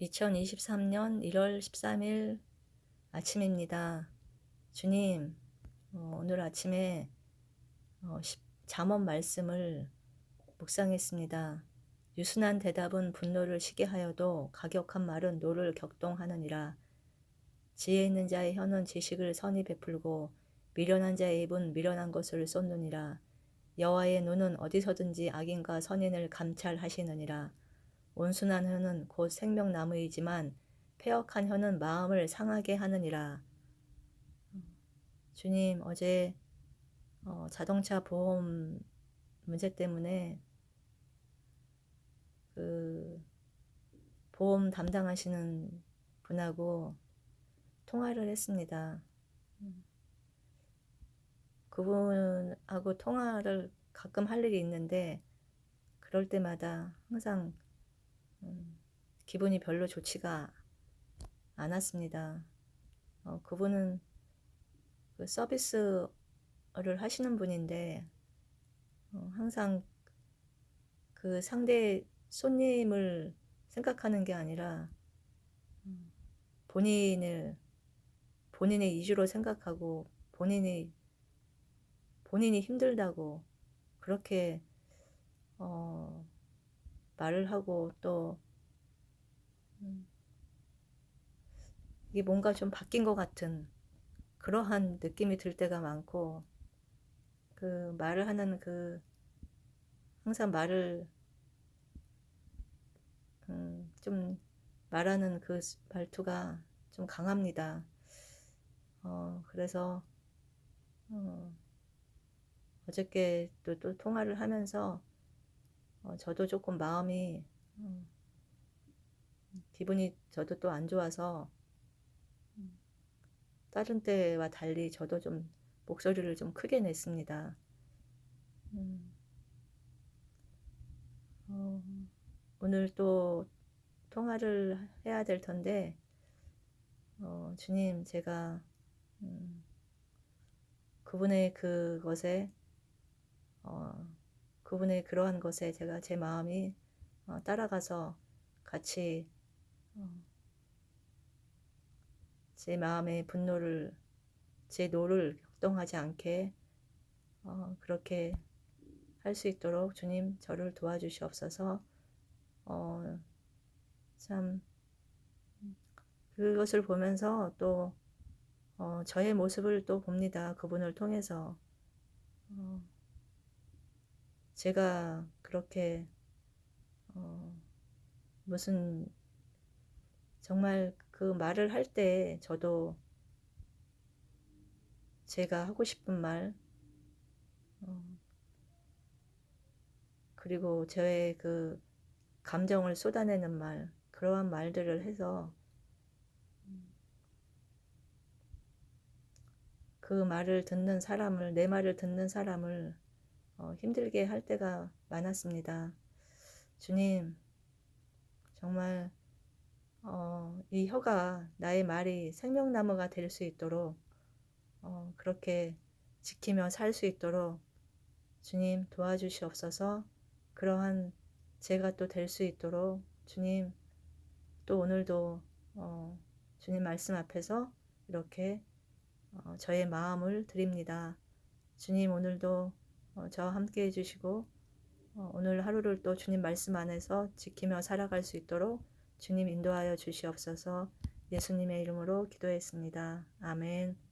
2023년 1월 13일 아침입니다. 주님, 어, 오늘 아침에 어, 십- 잠언 말씀을 묵상했습니다. 유순한 대답은 분노를 시게 하여도 가격한 말은 노를 격동하느니라. 지혜 있는 자의 혀는 지식을 선히 베풀고 미련한 자의 입은 미련한 것을 쏟느니라. 여호와의 눈은 어디서든지 악인과 선인을 감찰하시느니라. 온순한 혀는 곧 생명나무이지만 폐역한 혀는 마음을 상하게 하느니라. 주님, 어제 어, 자동차 보험 문제 때문에 그 보험 담당하시는 분하고 통화를 했습니다. 그분하고 통화를 가끔 할 일이 있는데 그럴 때마다 항상 음, 기분이 별로 좋지가 않았습니다. 어, 그분은 그 서비스를 하시는 분인데 어, 항상 그 상대 손님을 생각하는 게 아니라 음, 본인을 본인의 이주로 생각하고 본인이 본인이 힘들다고 그렇게 어, 말을 하고 또 음, 이게 뭔가 좀 바뀐 것 같은 그러한 느낌이 들 때가 많고 그 말을 하는 그 항상 말을 음, 좀 말하는 그 말투가 좀 강합니다. 어, 그래서 어, 어저께 또, 또 통화를 하면서 어, 저도 조금 마음이 어, 기분이 저도 또 안 좋아서 음, 다른 때와 달리 저도 좀 목소리를 좀 크게 냈습니다. 음, 어, 오늘 또 통화를 해야 될 텐데, 어, 주님, 제가 음, 그분의 그것에 어, 그분의 그러한 것에 제가 제 마음이 어, 따라가서 같이 어, 제 마음의 분노를 제 노를 격동하지 않게 어, 그렇게 할 수 있도록 주님 저를 도와주시옵소서. 어, 참 그것을 보면서 또 어, 저의 모습을 또 봅니다. 그분을 통해서 어, 제가 그렇게 어, 무슨 정말 그 말을 할 때 저도 제가 하고 싶은 말 어, 그리고 저의 그 감정을 쏟아내는 말 그러한 말들을 해서 그 말을 듣는 사람을 내 말을 듣는 사람을 어, 힘들게 할 때가 많았습니다. 주님, 정말 어, 이 혀가 나의 말이 생명나무가 될 수 있도록 어, 그렇게 지키며 살 수 있도록 주님 도와주시옵소서. 그러한 제가 또 될 수 있도록 주님 또 오늘도 어, 주님 말씀 앞에서 이렇게 어, 저의 마음을 드립니다. 주님 오늘도 어, 저와 함께 해주시고 어, 오늘 하루를 또 주님 말씀 안에서 지키며 살아갈 수 있도록 주님 인도하여 주시옵소서 예수님의 이름으로 기도했습니다. 아멘.